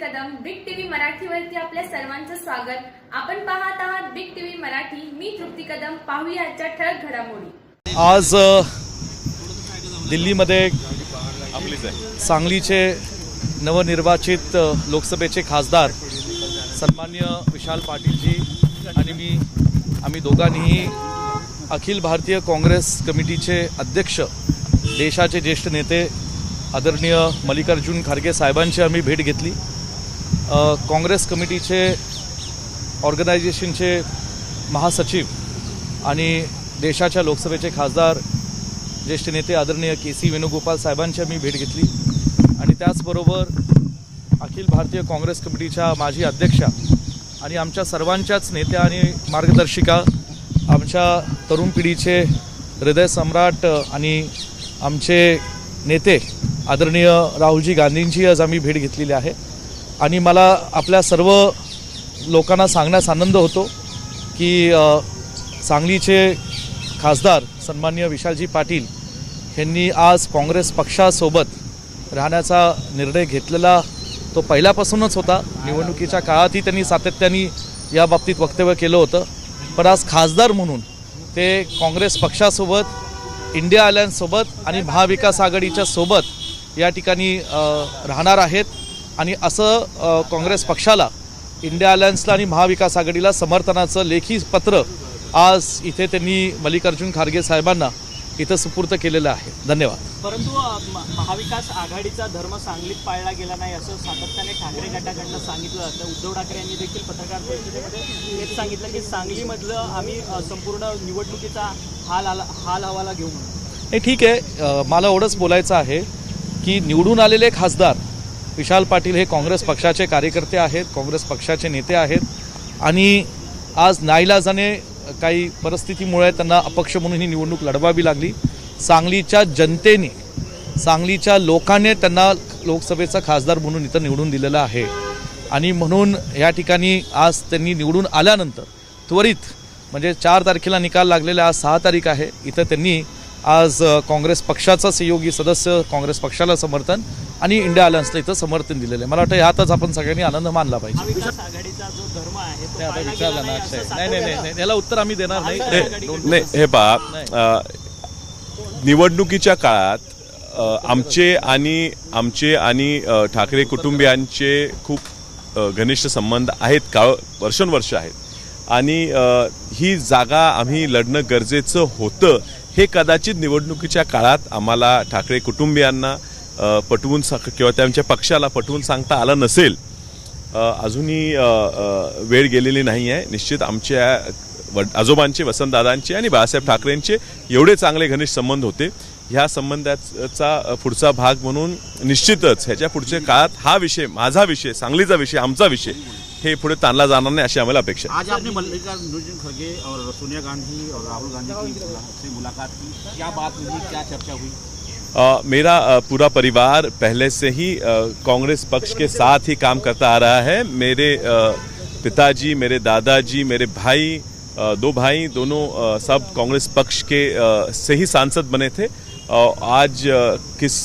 Kadam big TV मराठीवरती आपल्या सर्वांचं स्वागत. आपण पाहत आहात बिग टीव्ही मराठी. मी तृप्ती कदम. पाहूया आजच्या ठळक घडामोडी. आज दिल्लीमध्ये सांगलीचे नवनिर्वाचित लोकसभेचे खासदार सन्मान्य विशाल पाटीलजी आणि मी आम्ही दोघांनीही अखिल भारतीय काँग्रेस कमिटीचे अध्यक्ष देशाचे ज्येष्ठ नेते आदरणीय मल्लिकार्जुन खरगे साहेबांची आम्ही भेट घेतली. काँग्रेस कमिटीचे ऑर्गनायझेशनचे महासचिव आणि देशाच्या लोकसभेचे खासदार ज्येष्ठ नेते आदरणीय के सी वेणुगोपाल साहेबांच्या मी भेट घेतली. आणि त्याचबरोबर अखिल भारतीय काँग्रेस कमिटीच्या माजी अध्यक्षा आणि आमच्या सर्वांच्याच नेत्या आणि मार्गदर्शिका आमच्या तरुण पिढीचे हृदय सम्राट आणि आमचे नेते आदरणीय राहुलजी गांधींची आज आम्ही भेट घेतलेली आहे. आणि मला आपल्या सर्व लोकांना सांगण्यास आनंद होतो की सांगलीचे खासदार सन्मान्य विशालजी पाटील यांनी आज काँग्रेस पक्षासोबत राहण्याचा निर्णय घेतलेला तो पहिल्यापासूनच होता. निवडणुकीच्या काळातही त्यांनी सातत्याने या बाबतीत वक्तव्य केलं होतं. पण आज खासदार म्हणून ते काँग्रेस पक्षासोबत इंडिया अलायन्ससोबत आणि महाविकास आघाडीच्या सोबत या ठिकाणी राहणार आहेत. आणि असं काँग्रेस पक्षाला इंडिया अलायन्सला आणि महाविकास आघाडीला समर्थनाचं लेखी पत्र आज इथे त्यांनी मल्लिकार्जुन खरगे साहेबांना इथं सुपूर्त केलेलं आहे. धन्यवाद. परंतु महाविकास आघाडीचा धर्म सांगलीत पाळला गेला नाही असं सातत्याने ठाकरे गटाकडनं सांगितलं जातं उद्धव ठाकरे यांनी देखील पत्रकार परिषदेमध्ये हेच सांगितलं की सांगलीमधलं आम्ही संपूर्ण निवडणुकीचा हाल आला हाल हवाला घेऊ म्हणून. नाही ठीक आहे. मला एवढंच बोलायचं आहे की निवडून आलेले खासदार विशाल पाटील हे काँग्रेस पक्षाचे कार्यकर्ते आहेत काँग्रेस पक्षाचे नेते आहेत. आणि आज नाईलाजाने काही परिस्थितीमुळे त्यांना अपक्ष म्हणून ही निवडणूक लढवावी लागली. सांगलीच्या जनतेने सांगलीच्या लोकांनी त्यांना लोकसभेचा खासदार म्हणून इथं निवडून दिलेलं आहे. आणि म्हणून या ठिकाणी आज त्यांनी निवडून आल्यानंतर त्वरित म्हणजे चार तारखेला निकाल लागलेला आज सहा तारीख आहे इथं त्यांनी आज काँग्रेस पक्षाचा सहयोगी सदस्य काँग्रेस पक्षाला समर्थन आणि इंडिया अलायन्सला इथं समर्थन दिलेलं आहे. मला वाटतं ह्यातच आपण सगळ्यांनी आनंद मानला पाहिजे. आता विचारलं ना नाही अक्षय. नाही नाही याला उत्तर आम्ही देणार नाही. नाही, हे पहा निवडणुकीच्या काळात आमचे आणि आमचे आणि ठाकरे कुटुंबियांचे खूप घनिष्ठ संबंध आहेत का वर्षानुवर्ष आहेत. आणि ही जागा आम्ही लढणं गरजेचं होतं. हे कदाचित निवडणुकीच्या काळात आम्हाला ठाकरे कुटुंबियांना पटवून सा- किंवा त्यांच्या पक्षाला पटवून सांगता आलं नसेल अजूनही वेळ गेलेली नाही आहे. निश्चित आमच्या आजोबांचे वसंतदादांचे आणि बाळासाहेब ठाकरेंचे एवढे चांगले घनिष्ठ संबंध होते. ह्या संबंधाचा पुढचा भाग म्हणून निश्चितच ह्याच्या पुढच्या काळात हा विषय माझा विषय सांगलीचा विषय आमचा विषय हे पुढे ताणला जाणार नाही अशी आम्हाला अपेक्षा आज आपने मल्लिकार्जुन खड़गे और सोनिया गांधी और राहुल गांधी की से मुलाकात की। क्या बात हुई? क्या चर्चा हुई? अ, मेरा पूरा परिवार पहले से ही कांग्रेस पक्ष के साथ ही काम करता आ रहा है। मेरे पिताजी मेरे दादाजी मेरे भाई दो भाई दोनों सब कांग्रेस पक्ष के से ही सांसद बने थे। आज किस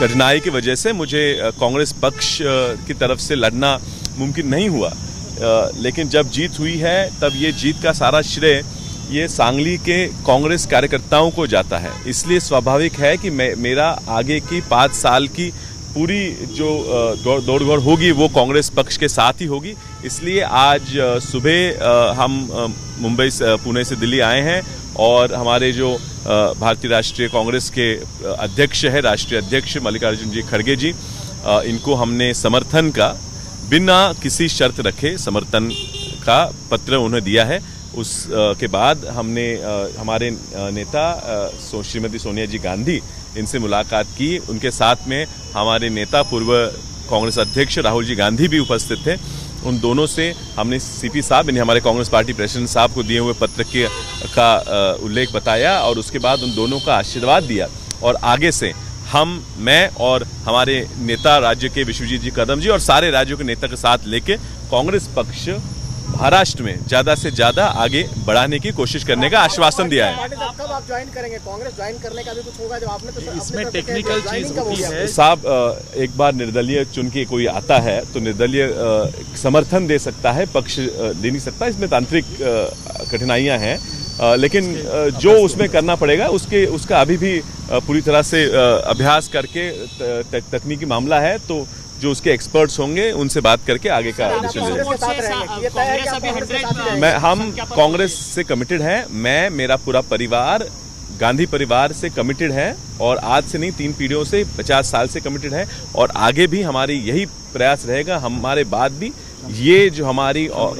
कठिनाई की वजह से मुझे कांग्रेस पक्ष की तरफ़ से लड़ना मुमकिन नहीं हुआ। लेकिन जब जीत हुई है, तब ये जीत का सारा श्रेय ये सांगली के कांग्रेस कार्यकर्ताओं को जाता है। इसलिए स्वाभाविक है कि मेरा आगे की पाँच साल की पूरी जो दौड़ दौड़गौड़ होगी, वो कांग्रेस पक्ष के साथ ही होगी। इसलिए आज सुबह हम मुंबई से पुणे से दिल्ली आए हैं और हमारे जो भारतीय राष्ट्रीय कांग्रेस के अध्यक्ष है, राष्ट्रीय अध्यक्ष मल्लिकार्जुन जी खड़गे जी इनको हमने समर्थन का बिना किसी शर्त रखे समर्थन का पत्र उन्हें दिया है। उस के बाद हमने हमारे नेता श्रीमती सोनिया जी गांधी इनसे मुलाकात की। उनके साथ में हमारे नेता पूर्व कांग्रेस अध्यक्ष राहुल जी गांधी भी उपस्थित थे। उन दोनों से हमने सीपी साहब यानी हमारे कांग्रेस पार्टी प्रेसिडेंट साहब को दिए हुए पत्र के, का उल्लेख बताया और उसके बाद उन दोनों का आशीर्वाद दिया। और आगे से हम मैं और हमारे नेता राज्य के विश्वजीत जी कदम जी और सारे राज्यों के नेता के साथ लेके कांग्रेस पक्ष महाराष्ट्र में ज़्यादा से ज़्यादा आगे बढ़ाने की कोशिश करने का आश्वासन दिया है। कब आप ज्वाइन करेंगे? कांग्रेस ज्वाइन करने का भी कुछ होगा? जब आपने तो इसमें टेक्निकल चीज़ साहब एक बार निर्दलीय चुन के कोई आता है तो निर्दलीय समर्थन दे सकता है पक्ष दे नहीं सकता। इसमें तांत्रिक कठिनाइयाँ हैं। लेकिन जो उसमें करना पड़ेगा उसके उसका अभी भी पूरी तरह से अभ्यास करके त- त- तकनीकी मामला है तो जो उसके एक्सपर्ट्स होंगे उनसे बात करके आगे का डिसीज़न रहेंगे। मैं हम कांग्रेस से कमिटेड हैं मैं मेरा पूरा परिवार गांधी परिवार से कमिटेड है और आज से नहीं तीन पीढ़ियों से पचास साल से कमिटेड है और आगे भी हमारी यही प्रयास रहेगा हमारे बाद भी ये जो हमारी और,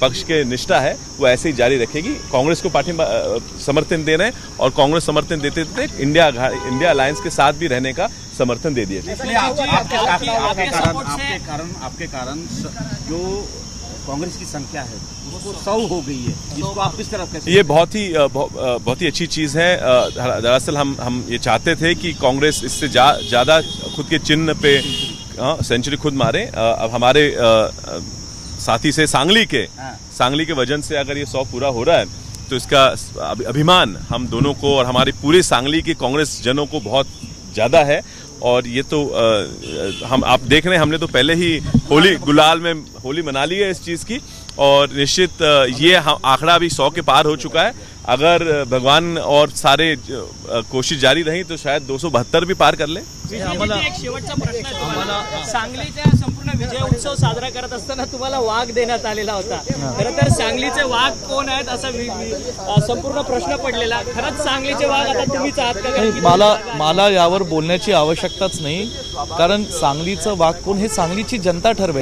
पक्ष के निष्ठा है वो ऐसे ही जारी रखेगी। कांग्रेस को पार्टी समर्थन दे रहे हैं और कांग्रेस समर्थन देते देते इंडिया इंडिया अलायंस के साथ भी रहने का समर्थन दे दिया। आपके आपके- आपके आपके कारण आपके कारण आपके कारण जो कांग्रेस की संख्या है वो सौ। हो गई है। इसको आप किस तरह कैसे ये बहुत ही बहु- बहुत ही अच्छी चीज़ है। दरअसल हम हम ये चाहते थे कि कांग्रेस इससे ज़्यादा जा, खुद के चिन्ह पे सेंचुरी खुद मारे। अब हमारे साथी से सांगली के हाँ। सांगली के वज़न से अगर ये सौ पूरा हो रहा है तो इसका अभिमान हम दोनों को और हमारी पूरे सांगली के कांग्रेस जनों को बहुत ज़्यादा है। और ये तो अ, हम आप देख रहे हैं हमने तो पहले ही होली गुलाल में होली मना ली है इस चीज़ की। और निश्चित ये हम- आंकड़ा अभी सौ के पार हो चुका है। अगर भगवान और सारे कोशिश जारी रही तो शायद दो सौ बहत्तर भी पार कर ले। शेवटचा प्रश्न आहे तुम्हाला. सांगलीचा संपूर्ण विजय उत्सव साजरा करत असताना तुम्हाला वाघ देण्यात आलेला होता. खरं तर सांगलीचे वाघ कोण आहेत असा संपूर्ण प्रश्न पडलेला. खरंच सांगलीचे वाघ आता तुम्हीच आहात का? मला? मला यावर बोलण्याची आवश्यकताच नाही. कारण सांगलीचं वाघ कोण हे सांगलीची जनता ठरवेल.